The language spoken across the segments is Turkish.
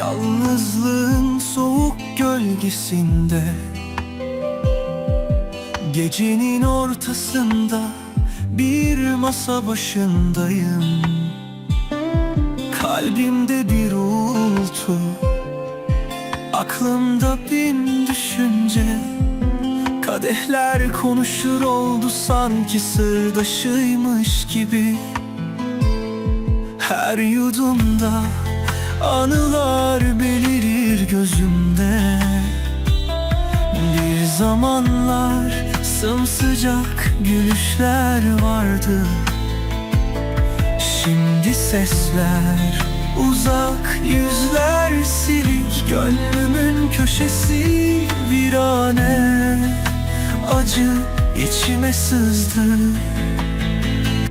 Yalnızlığın soğuk gölgesinde Gecenin ortasında bir masa başındayım. Kalbimde bir uğultu Aklımda bin düşünce. Kadehler konuşur oldu sanki sırdaşıymış gibi. Her yudumda anılar belirir gözümde. Bir zamanlar sımsıcak gülüşler vardı. Şimdi sesler uzak yüzler silik. Gönlümün köşesi virane. Acı içime sızdı.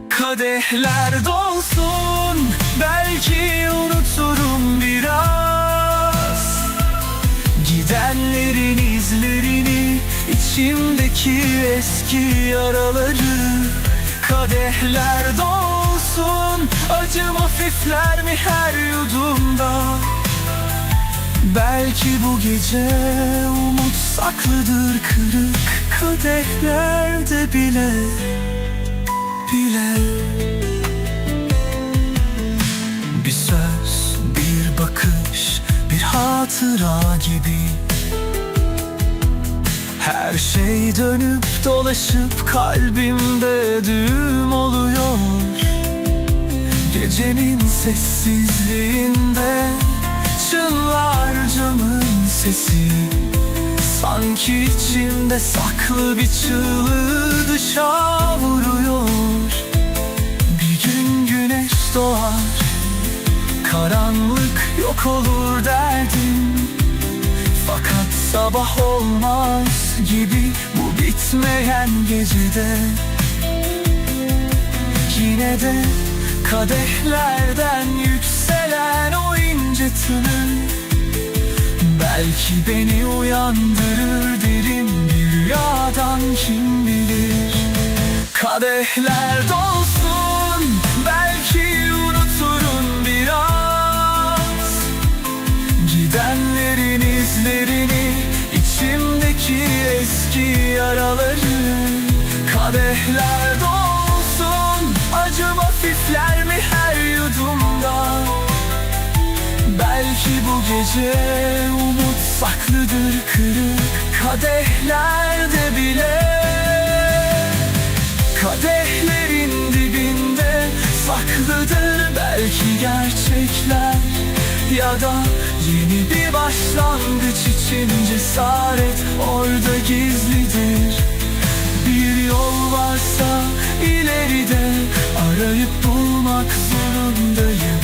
Kadehler dolsun belki izlerini içimdeki eski yaraları. Kadehler dolsun acım hafifler mi her yudumda? Belki bu gece umut saklıdır kırık kadehlerde bile bile. Bir söz, bir bakış, bir hatıra gibi Her şey dönüp dolaşıp kalbimde düğüm oluyor. Gecenin sessizliğinde çınlar camın sesi. Sanki içimde saklı bir çığlığı dışa vuruyor. Bir gün güneş doğar Karanlık yok olur derdim. Fakat sabah olmaz gibi Bu bitmeyen gecede. Yine de kadehlerden yükselen o ince tını. Belki beni uyandırır derin bir rüyadan kim bilir. Kadehler dolsun belki unuturum biraz. Gidenlerin izlerini içimdeki eski yaraları Kadehler dolsun. Acım hafifler mi her yudumda? Belki bu gece umut saklıdır kırık kadehlerde bile. Kadehlerin dibinde saklıdır belki gerçekler Ya da yeni bir başlangıç için cesaret orada gizlidir. Bir yol varsa ileride arayıp bulmak zorundayım.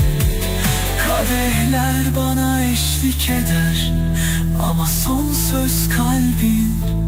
Kadehler bana eşlik eder Ama son söz kalbin